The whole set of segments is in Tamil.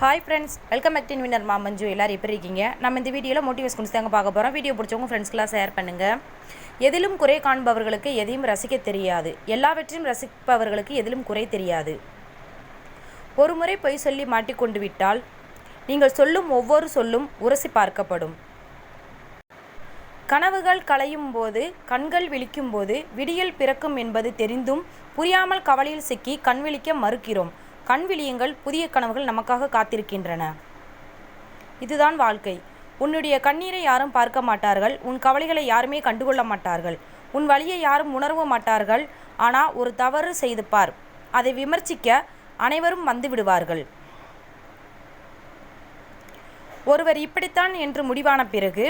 ஹாய் ஃப்ரெண்ட்ஸ் வெல்கம் பேக் டின் வினர் மாமஞ்சு எல்லோரும் எப்படி இருக்கீங்க? நம்ம இந்த வீடியோவில் மோட்டிவேஷன் தாங்க பார்க்க போகிறோம் வீடியோ பிடிச்சவங்க ஃப்ரெண்ட்ஸ்க்கெலாம் ஷேர் பண்ணுங்கள் எதிலும் குறை காண்பவர்களுக்கு எதையும் ரசிக்க தெரியாது. எல்லாவற்றையும் ரசிப்பவர்களுக்கு எதிலும் குறை தெரியாது. ஒரு முறை பொய் சொல்லி மாட்டிக்கொண்டு விட்டால் நீங்கள் சொல்லும் ஒவ்வொரு சொல்லும் உரசி பார்க்கப்படும். கனவுகள் களையும் போது கண்கள் விழிக்கும் போது விடியல் பிறக்கும் என்பது தெரிந்தும் புரியாமல் கவலையில் சிக்கி கண் விழிக்க மறுக்கிறோம். கண் விழியுங்கள் புதிய கனவுகள் நமக்காக காத்திருக்கின்றன. இதுதான் வாழ்க்கை. உன்னுடைய கண்ணீரை யாரும் பார்க்க மாட்டார்கள் உன் கவலைகளை யாருமே கண்டுகொள்ள மாட்டார்கள் உன் வழியை யாரும் உணரவும் மாட்டார்கள் ஆனால் ஒரு தவறு செய்து பார். அதை விமர்சிக்க அனைவரும் வந்து விடுவார்கள். ஒருவர் இப்படித்தான் என்று முடிவான பிறகு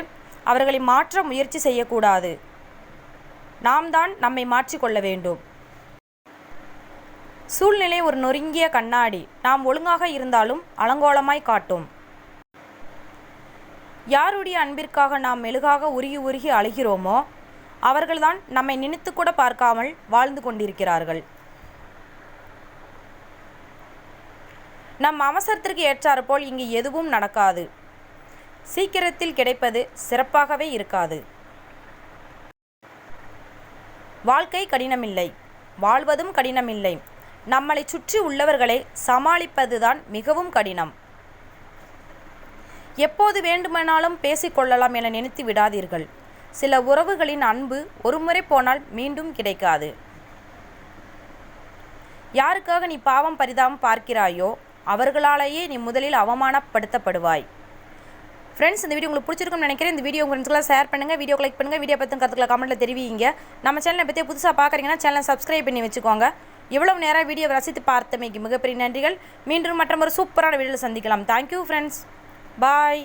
அவர்களை மாற்ற முயற்சி செய்யக்கூடாது. நாம் தான் நம்மை மாற்றிக்கொள்ள வேண்டும். சூழ்நிலை ஒரு நொறுங்கிய கண்ணாடி. நாம் ஒழுங்காக இருந்தாலும் அலங்கோலமாய் காட்டும். யாருடைய அன்பிற்காக நாம் மெழுகாக உருகி உருகி அழுகிறோமோ அவர்கள்தான் நம்மை நினைத்து கூட பார்க்காமல் வாழ்ந்து கொண்டிருக்கிறார்கள். நம் அவசரத்திற்கு ஏற்றாற்போல் இங்கு எதுவும் நடக்காது. சீக்கிரத்தில் கிடைப்பது சிறப்பாகவே இருக்காது. வாழ்க்கை கடினமில்லை. வாழ்வதும் கடினமில்லை. நம்மளை சுற்றி உள்ளவர்களை சமாளிப்பதுதான் மிகவும் கடினம். எப்போது வேண்டுமானாலும் பேசிக்கொள்ளலாம் என நினைத்து விடாதீர்கள். சில உறவுகளின் அன்பு ஒருமுறை போனால் மீண்டும் கிடைக்காது. யாருக்காக நீ பாவம் பரிதாபம் பார்க்கிறாயோ அவர்களாலேயே நீ முதலில் அவமானப்படுத்தப்படுவாய். ஃப்ரெண்ட்ஸ் இந்த வீடியோ உங்களுக்கு பிடிச்சிருக்கும்னு நினைக்கிறேன். இந்த வீடியோ ஃப்ரெண்ட்ஸ்க்குலாம் ஷேர் பண்ணுங்கள் வீடியோ லைக் பண்ணுங்கள் வீடியோ பற்றி கருத்துக்களை கமெண்ட்டில் தெரிவிங்க. நம்ம சேனலை பற்றி புதுசாக பார்க்குறீங்கன்னா சேனலை சப்ஸ்கிரைப் பண்ணி வச்சுக்கோங்க. இவ்வளவு நேரம் வீடியோ ரசித்து பார்த்தமைக்கு மிகப்பெரிய நன்றிகள். மீண்டும் மற்றொரு சூப்பரான வீடியோவில் சந்திக்கலாம். Thank you friends bye